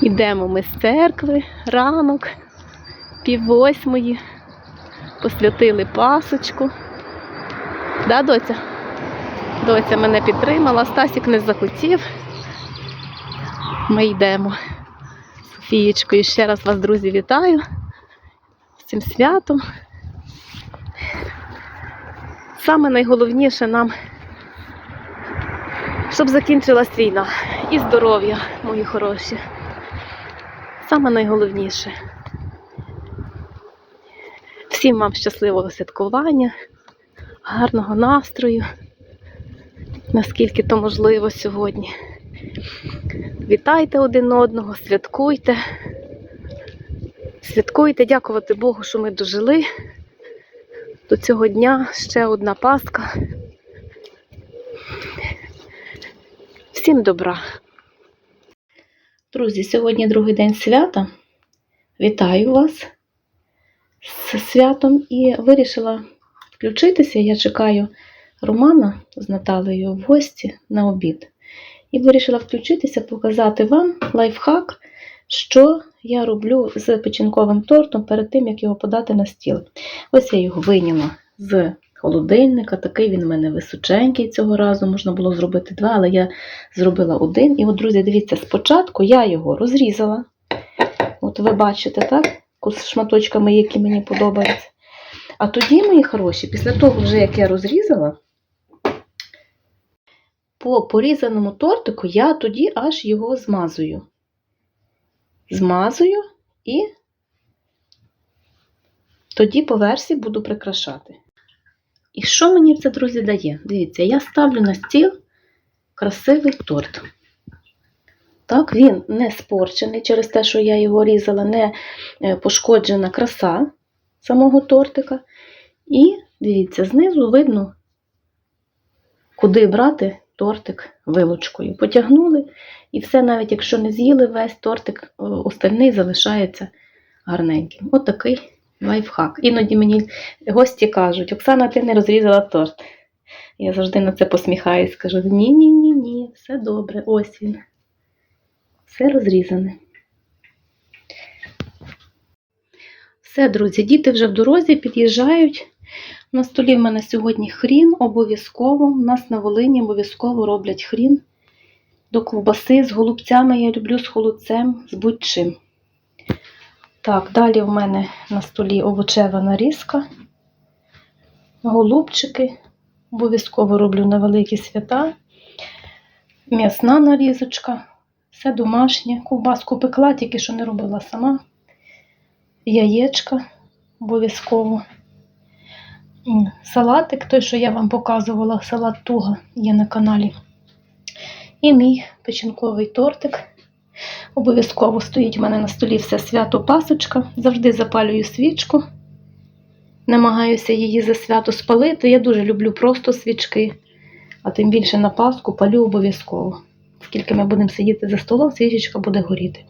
Йдемо ми з церкви, ранок, пів восьмої. Посвятили пасочку. Да, доця? Доця мене підтримала, Стасік не захотів. Ми йдемо з Софієчкою. Ще раз вас, друзі, вітаю з цим святом. Саме найголовніше нам, щоб закінчилась війна і здоров'я, мої хороші. Саме найголовніше. Всім вам щасливого святкування, гарного настрою, наскільки то можливо сьогодні. Вітайте один одного, святкуйте. Святкуйте, дякувати Богу, що ми дожили до цього дня. Ще одна Пасха. Всім добра. Друзі, сьогодні другий день свята. Вітаю вас з святом і вирішила включитися. Я чекаю Романа з Наталею в гості на обід. І вирішила включитися, показати вам лайфхак, що я роблю з печінковим тортом перед тим, як його подати на стіл. Ось я його вийняла з холодильника. Такий він у мене височенький цього разу. Можна було зробити два, але я зробила один. І от, друзі, дивіться, спочатку я його розрізала. От ви бачите, так? З шматочками, які мені подобаються. А тоді, мої хороші, після того, вже як я розрізала, по порізаному тортику я тоді аж його змазую. Змазую і тоді по версії буду прикрашати. І що мені це, друзі, дає? Дивіться, я ставлю на стіл красивий торт. Так, він не спорчений через те, що я його різала, не е, пошкоджена краса самого тортика. І дивіться, знизу видно, куди брати тортик вилочкою. Потягнули, і все, навіть якщо не з'їли весь тортик, е, остальний залишається гарненьким. Отакий лайфхак. Іноді мені гості кажуть: Оксана, ти не розрізала торт. Я завжди на це посміхаюсь, кажу: ні-ні-ні, ні, все добре, ось він. Все розрізане. Все, друзі, діти вже в дорозі під'їжджають. На столі в мене сьогодні хрін обов'язково. У нас на Волині обов'язково роблять хрін до ковбаси з голубцями. Я люблю з холодцем, з будь-чим. Так, далі в мене на столі овочева нарізка, голубчики. Обов'язково роблю на великі свята, м'ясна нарізочка. Все домашнє. Ковбаску пекла, тільки що не робила сама. Яєчка обов'язково. Салатик, той, що я вам показувала, салат туга є на каналі. І мій печінковий тортик. Обов'язково стоїть у мене на столі все свято пасочка. Завжди запалюю свічку. Намагаюся її за свято спалити. Я дуже люблю просто свічки, а тим більше на Пасху палю обов'язково. Скільки ми будемо сидіти за столом, свічечка буде горіти.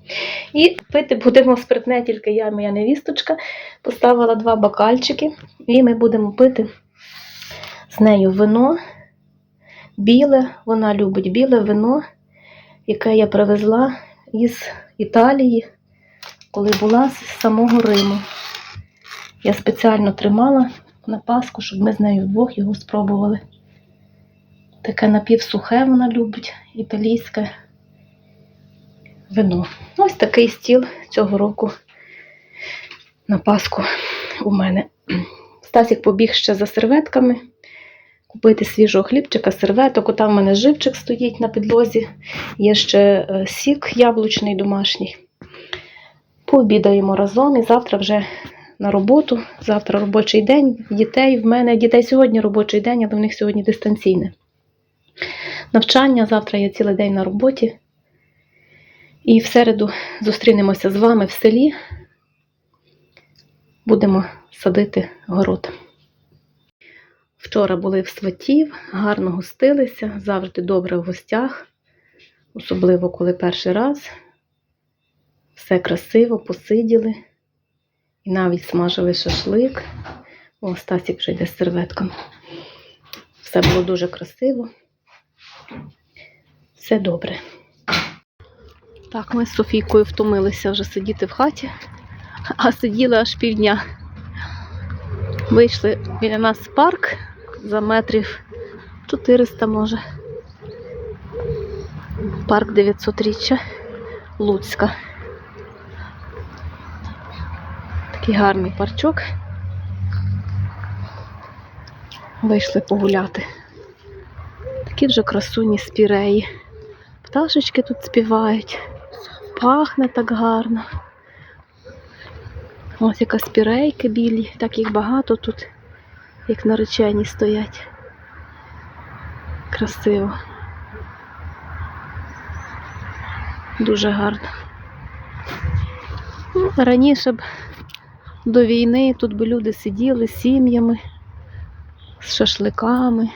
І пити будемо спиртне, тільки я моя невісточка. Поставила два бокальчики, і ми будемо пити з нею вино. Біле, вона любить біле вино, яке я привезла із Італії, коли була з самого Риму. Я спеціально тримала на Пасху, щоб ми з нею вдвох його спробували. Таке напівсухе вона любить, італійське вино. Ось такий стіл цього року на Пасху у мене. Стасік побіг ще за серветками, купити свіжого хлібчика, серветок. Отам в мене живчик стоїть на підлозі. Є ще е, сік яблучний домашній. Пообідаємо разом і завтра вже на роботу. Завтра робочий день. Дітей в мене дітей сьогодні робочий день, але в них сьогодні дистанційне. Навчання, завтра я цілий день на роботі. І в середу зустрінемося з вами в селі. Будемо садити город. Вчора були в сватів, гарно гостилися, завжди добре в гостях, особливо коли перший раз. Все красиво, посиділи. І навіть смажили шашлик. О, Стасік вже йде з серветками. Все було дуже красиво. Все добре. Так, ми з Софійкою втомилися вже сидіти в хаті, а сиділи аж півдня. Вийшли біля нас парк за метрів 400 може. Парк 900-річчя Луцька. Такий гарний парчок. Вийшли погуляти. Такі вже красуні спіреї. Пташечки тут співають. Пахне так гарно. Ось яка спірейки білі, так їх багато тут, як наречені стоять. Красиво. Дуже гарно. Ну, Раніше б до війни тут би люди сиділи з сім'ями, з шашликами.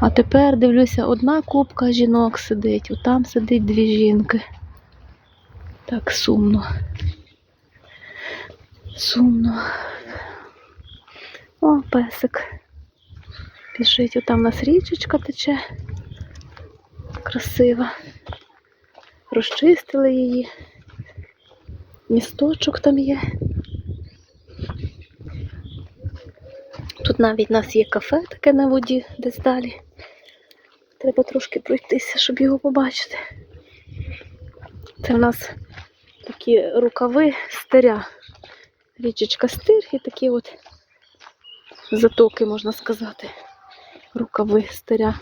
А тепер дивлюся, одна купка жінок сидить, отам сидить дві жінки. Так сумно. Сумно. О, песик. Біжить, отам у нас річечка тече. Красива. Розчистили її. Місточок там є. Тут навіть у нас є кафе таке на воді десь далі. Треба трошки пройтися, щоб його побачити. Це в нас такі рукави стиря. Річечка стир і такі от затоки, можна сказати. Рукави стиря.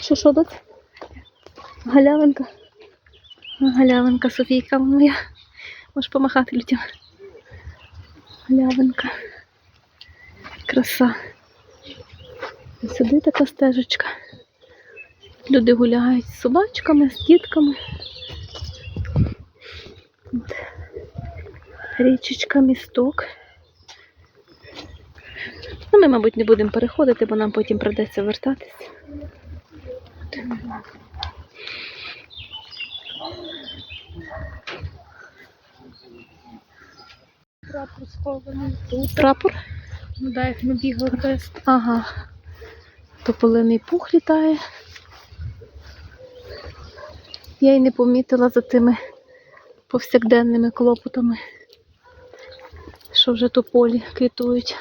Що, що тут? Галявинка. Галявинка, Софійка моя. Можеш помахати людям. Галявинка. Краса. Сюди така стежечка. Люди гуляють з собачками, з дітками. Річечка, місток. Ну, ми, мабуть, не будемо переходити, бо нам потім придеться вертатись. Прапор схований тут. Прапор. Ну да, як ми бігли тест. Ага. Тополиний пух літає. Я й не помітила за тими повсякденними клопотами, що вже тополі квітують.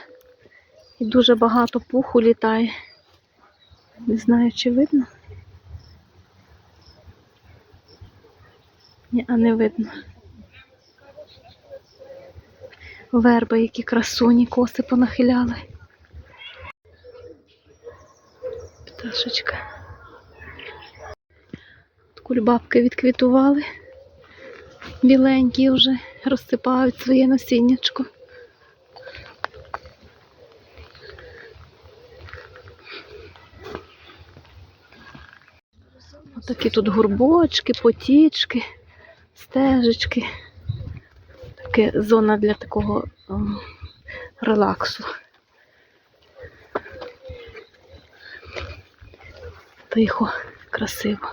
І дуже багато пуху літає. Не знаю, чи видно. Ні, а не видно. Верби, які красуні, коси понахиляли. Пташечка. Кульбабки відквітували. Біленькі вже розсипають своє насіннячко. Отакі тут горбочки, потічки, стежечки. Таке зона для такого ем, релаксу. Тихо, красиво.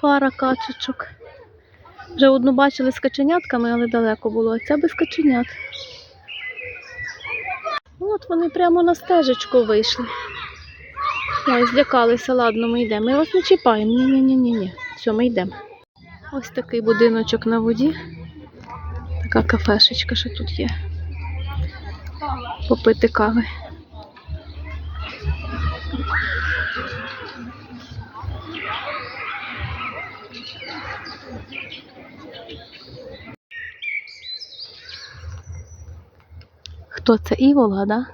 Пара качечок. Вже одну бачили з каченятками, але далеко було, ця без каченят. От вони прямо на стежечку вийшли. Ой, злякалися, ладно, ми йдемо. Ми вас не чіпаємо. Ні-ні-ні-ні. Все, ми йдемо. Ось такий будиночок на воді. Така кафешечка ще тут є. Попити кави. Хто це Іволга, да?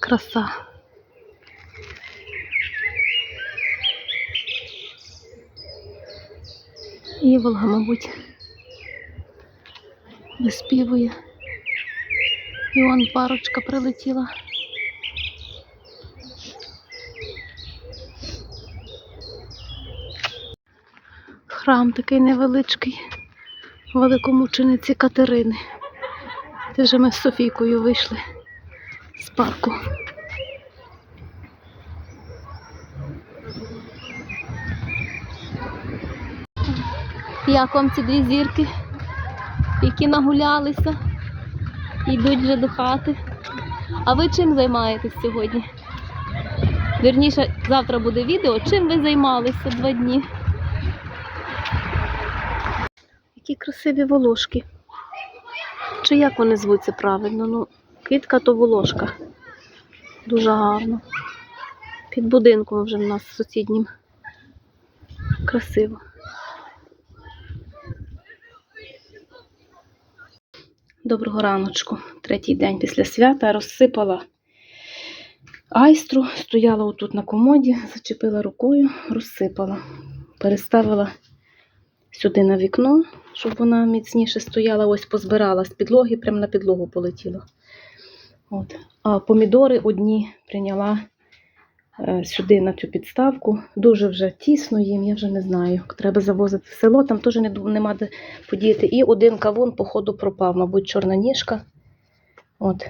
Краса. Іволга, мабуть, виспівує. І вон парочка прилетіла. Храм такий невеличкий великомучениці Катерини. Це вже ми з Софійкою вийшли з парку. Як вам ці дві зірки? які нагулялися, йдуть вже до хати. А ви чим займаєтесь сьогодні? Вірніше, завтра буде відео, чим ви займалися два дні. Які красиві волошки. Чи як вони звуться правильно? Ну, квітка то волошка. Дуже гарно. Під будинком вже в нас сусіднім. Красиво. Доброго раночку. Третій день після свята розсипала айстру, стояла отут на комоді, зачепила рукою, розсипала. Переставила сюди на вікно, щоб вона міцніше стояла, ось позбирала з підлоги, прямо на підлогу полетіла. От. А помідори одні прийняла е, сюди на цю підставку. Дуже вже тісно їм, я вже не знаю. Треба завозити в село, там теж нема де подіяти. І один кавун, походу, пропав, мабуть, чорна ніжка. От,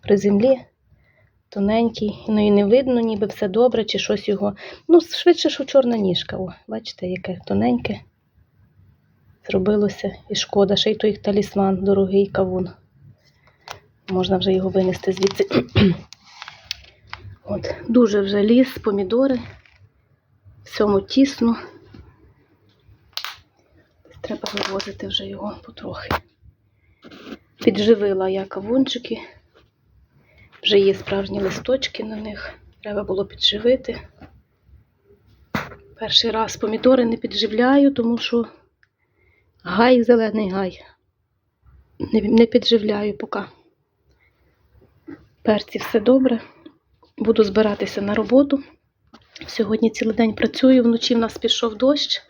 при землі тоненький, ну і не видно, ніби все добре, чи щось його. Ну, швидше, що чорна ніжка. О, бачите, яке тоненьке зробилося. І шкода, ще й той талісман, дорогий кавун. Можна вже його винести звідси. От, дуже вже ліс, помідори. Всьому тісно. Треба вивозити вже його потрохи. Підживила я кавунчики. Вже є справжні листочки на них. Треба було підживити. Перший раз помідори не підживляю, тому що гай зелений гай. Не, підживляю поки. Перці все добре. Буду збиратися на роботу. Сьогодні цілий день працюю, вночі в нас пішов дощ.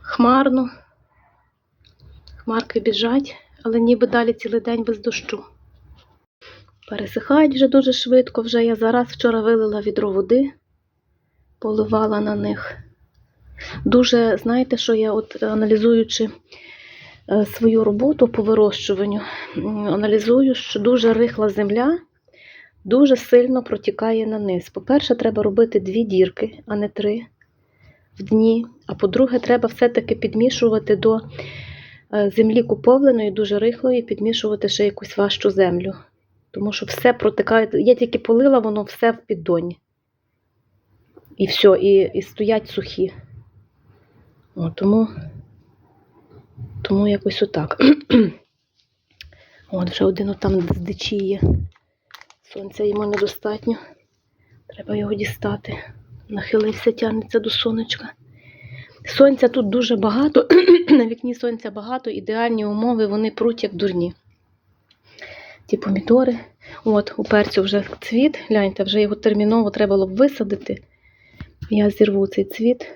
Хмарно. Хмарки біжать, але ніби далі цілий день без дощу. Пересихають вже дуже швидко. Вже я зараз вчора вилила відро води, поливала на них. Дуже, знаєте, що я, от аналізуючи е, свою роботу по вирощуванню, аналізую, що дуже рихла земля дуже сильно протікає на низ. По-перше, треба робити дві дірки, а не три в дні. А по-друге, треба все-таки підмішувати до е, землі куповленої, дуже рихлої, підмішувати ще якусь важчу землю. Тому що все протикає. Я тільки полила, воно все в піддоні. І все, і, і стоять сухі. О, тому, тому якось отак. От вже один отам здичіє. Сонця йому недостатньо. Треба його дістати. Нахилився, тягнеться до сонечка. Сонця тут дуже багато. На вікні сонця багато, ідеальні умови, вони пруть як дурні. Ті помідори. От, у перцю вже цвіт. Гляньте, вже його терміново треба було б висадити. Я зірву цей цвіт.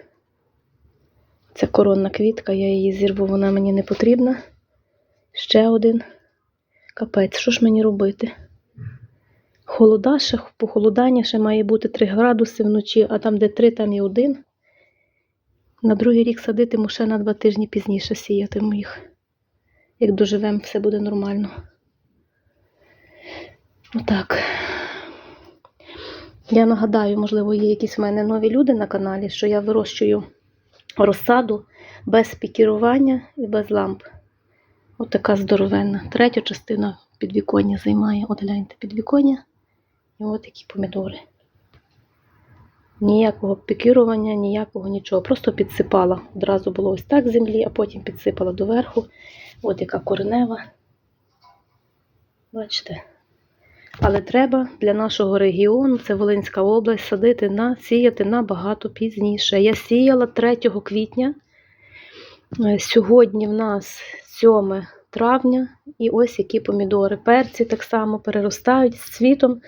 Це коронна квітка, я її зірву, вона мені не потрібна. Ще один. Капець, що ж мені робити? Холода ще, похолодання ще має бути 3 градуси вночі, а там, де 3, там і 1. На другий рік садитиму ще на 2 тижні пізніше сіятиму їх. Як доживемо, все буде нормально. Отак. Я нагадаю, можливо, є якісь в мене нові люди на каналі, що я вирощую розсаду без пікірування і без ламп. От здоровенна. Третя частина підвіконня займає. От гляньте, підвіконня. І от такі помідори. Ніякого пікірування, ніякого нічого. Просто підсипала. Одразу було ось так землі, а потім підсипала доверху. От яка коренева. Бачите? Але треба для нашого регіону, це Волинська область, садити на сіяти набагато пізніше. Я сіяла 3 квітня. Е, Сьогодні в нас 7 травня, і ось які помідори. Перці так само переростають з цвітом.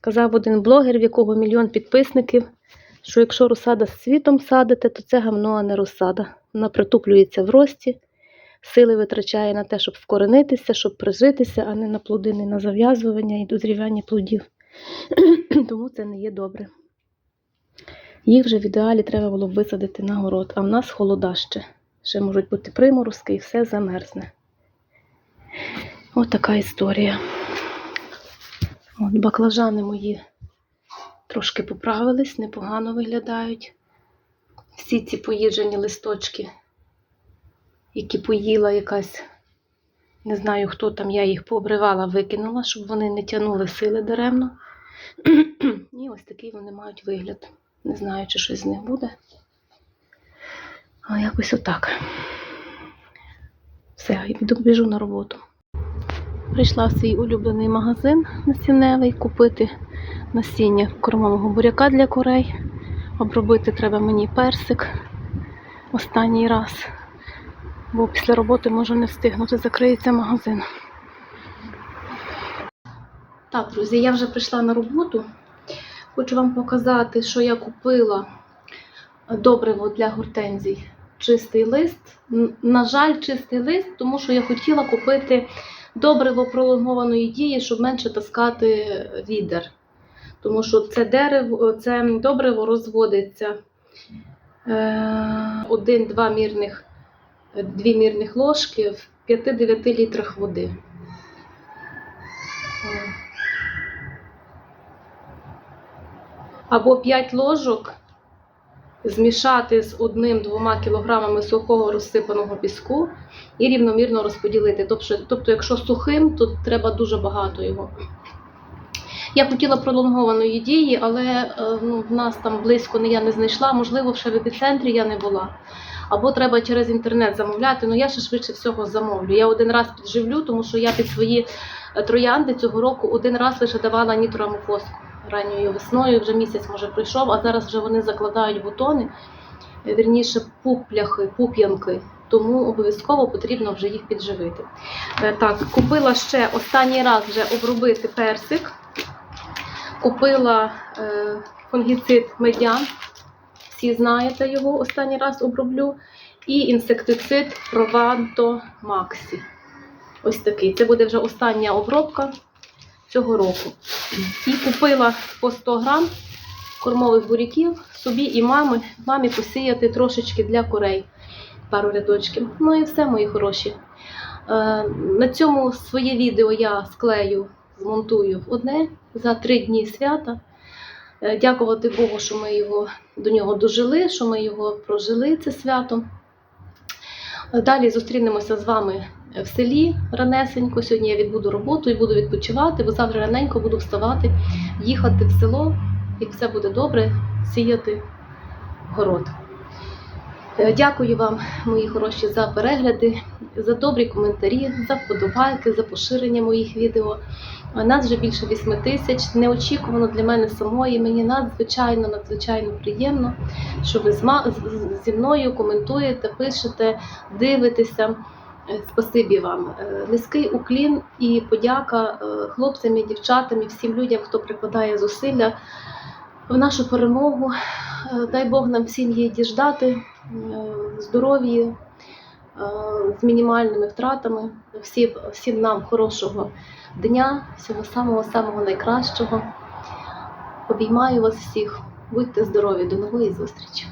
Казав один блогер, в якого мільйон підписників, що якщо розсада з цвітом садите, то це гамно, а не розсада. Вона притуплюється в рості, сили витрачає на те, щоб вкоренитися, щоб прижитися, а не на плодини, на зав'язування і дозрівання плодів. Тому це не є добре. Їх вже в ідеалі треба було б висадити на город, а в нас холода ще. Ще можуть бути приморозки і все замерзне. Ось така історія. От баклажани мої трошки поправились, непогано виглядають. Всі ці поїджені листочки, які поїла якась Не знаю, хто там, я їх пообривала, викинула, щоб вони не тягнули сили даремно. І ось такий вони мають вигляд. Не знаю, чи щось з них буде. Але якось отак. Все, біжу на роботу. Прийшла в свій улюблений магазин насінневий купити насіння кормового буряка для курей. Обробити треба мені персик останній раз, бо після роботи можу не встигнути, закриється магазин. Так, друзі, я вже прийшла на роботу. Хочу вам показати, що я купила добриво для гортензій. Чистий лист. На жаль, чистий лист, тому що я хотіла купити добриво пролонгованої дії, щоб менше таскати відер. Тому що це дерево, це добриво розводиться е, один-два мірних, дві мірних ложки в 5-9 літрах води. Або 5 ложок змішати з 1-2 кілограмами сухого розсипаного піску і рівномірно розподілити. Тобто, тобто, якщо сухим, то треба дуже багато його. Я хотіла пролонгованої дії, але е, ну, в нас там близько я не знайшла. Можливо, ще в епіцентрі я не була. Або треба через інтернет замовляти. Ну я ще швидше всього замовлю. Я один раз підживлю, тому що я під свої е, троянди цього року один раз лише давала нітроамофоску ранньою весною. Вже місяць може пройшов, а зараз вже вони закладають бутони, е, вірніше пупляхи, пуп'янки. Тому обов'язково потрібно вже їх підживити. Е, Так, купила ще останній раз вже обробити персик. Купила фунгіцид медян. Всі знаєте його, останній раз оброблю. І інсектицид Provanto Maxi. Ось такий. Це буде вже остання обробка цього року. І купила по 100 грам кормових буряків собі і мамі, мамі посіяти трошечки для курей. Пару рядочків. Ну і все, мої хороші. Е, На цьому своє відео я склею, змонтую в одне за три дні свята. Е, Дякувати Богу, що ми його до нього дожили, що ми його прожили, це свято. Е, Далі зустрінемося з вами в селі ранесенько. Сьогодні я відбуду роботу і буду відпочивати, бо завтра раненько буду вставати, їхати в село, і все буде добре, сіяти город. Е, Дякую вам, мої хороші, за перегляди, за добрі коментарі, за вподобайки, за поширення моїх відео. Нас вже більше 8 тисяч. Неочікувано для мене самої. Мені надзвичайно, надзвичайно приємно, що ви зі мною коментуєте, пишете, дивитеся. Е, Спасибі вам. Е, Низький уклін і подяка е, хлопцям і дівчатам і всім людям, хто прикладає зусилля в нашу перемогу. Е, Дай Бог нам всім її діждати, е, здоров'ї, е, з мінімальними втратами. Всім, всім нам хорошого дня, всього самого самого найкращого. Обіймаю вас всіх. Будьте здорові, до нової зустрічі!